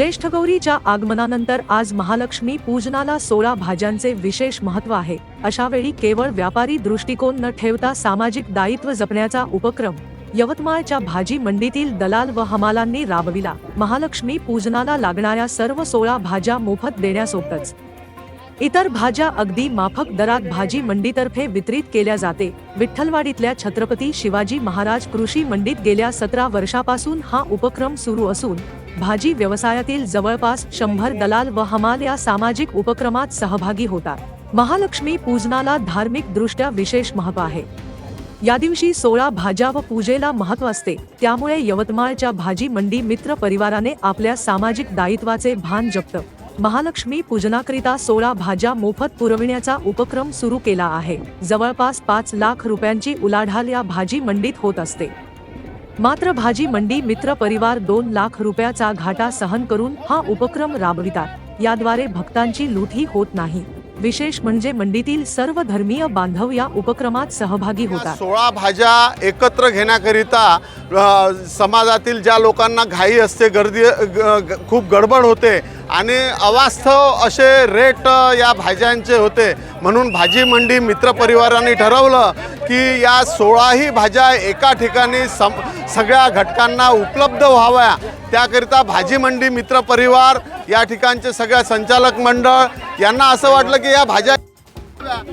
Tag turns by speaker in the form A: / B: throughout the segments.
A: ज्येष्ठ गौरीच्या आगमनानंतर आज महालक्ष्मी पूजनाला सोळा भाज्यांचे विशेष महत्त्व आहे. अशा वेळी केवळ व्यापारी दृष्टिकोन न ठेवता सामाजिक दायित्व जपण्याचा उपक्रम यवतमाळच्या भाजी मंडीतील दलाल व हमालांनी राबविला. महालक्ष्मी पूजनाला लागणाऱ्या सर्व सोळा भाज्या मोफत देण्यासोबतच इतर भाज्या अगदी माफक दरात भाजी मंडीतर्फे वितरित केल्या जाते. विठ्ठलवाडीतल्या छत्रपती शिवाजी महाराज कृषी मंडीत गेल्या सतरा वर्षापासून हा उपक्रम सुरू असून भाजी व्यवसायातील जवळपास शंभर दलाल व हमाल या सामाजिक उपक्रमात सहभागी होतात. महालक्ष्मी पूजनाला धार्मिक दृष्ट्या विशेष महत्त्व आहे. या दिवशी सोळा भाज्या व पूजेला महत्त्व असते. त्यामुळे यवतमाळच्या भाजी मंडी मित्र परिवाराने आपल्या सामाजिक दायित्वाचे भान जपतं. महालक्ष्मी पूजनाकरिता सोळा भाज्या मोफत पुरविण्याचा उपक्रम सुरू केला आहे. जवळपास पाच लाख रुपयांची उलाढाल या भाजी मंडीत होत असते. मात्र भाजी मंडी मित्र परिवार दोन लाख रुपयाचा घाटा सहन करून हा उपक्रम राबवितात. याद्वारे भक्तांची लूटही होत नाही. विशेष म्हणजे मंडीतील सर्व धर्मीय बांधव या उपक्रमात सहभागी होतात.
B: सोळा भाज्या एकत्र घेण्याकरिता समाजातील ज्या लोकांना घाई असते गर्दी खूप गडबड होते आणि अवास्तव असे रेट या भाज्यांचे होते. म्हणून भाजी मंडी मित्रपरिवाराने ठरवलं की या सोळाही भाज्या एका ठिकाणी सम सगळ्या घटकांना उपलब्ध व्हाव्या. त्याकरिता भाजी मंडी मित्रपरिवार या ठिकाणचे सगळ्या संचालक मंडळ यांना असं वाटलं की या भाज्या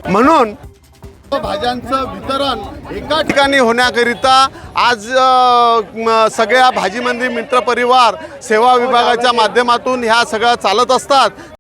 B: म्हणून भाज्यांचं वितरण एका ठिकाणी होण्याकरिता आज सगळ्या भाजीमंदी मित्र परिवार सेवा विभागाच्या माध्यमातून ह्या सगळ्या चालत असतात.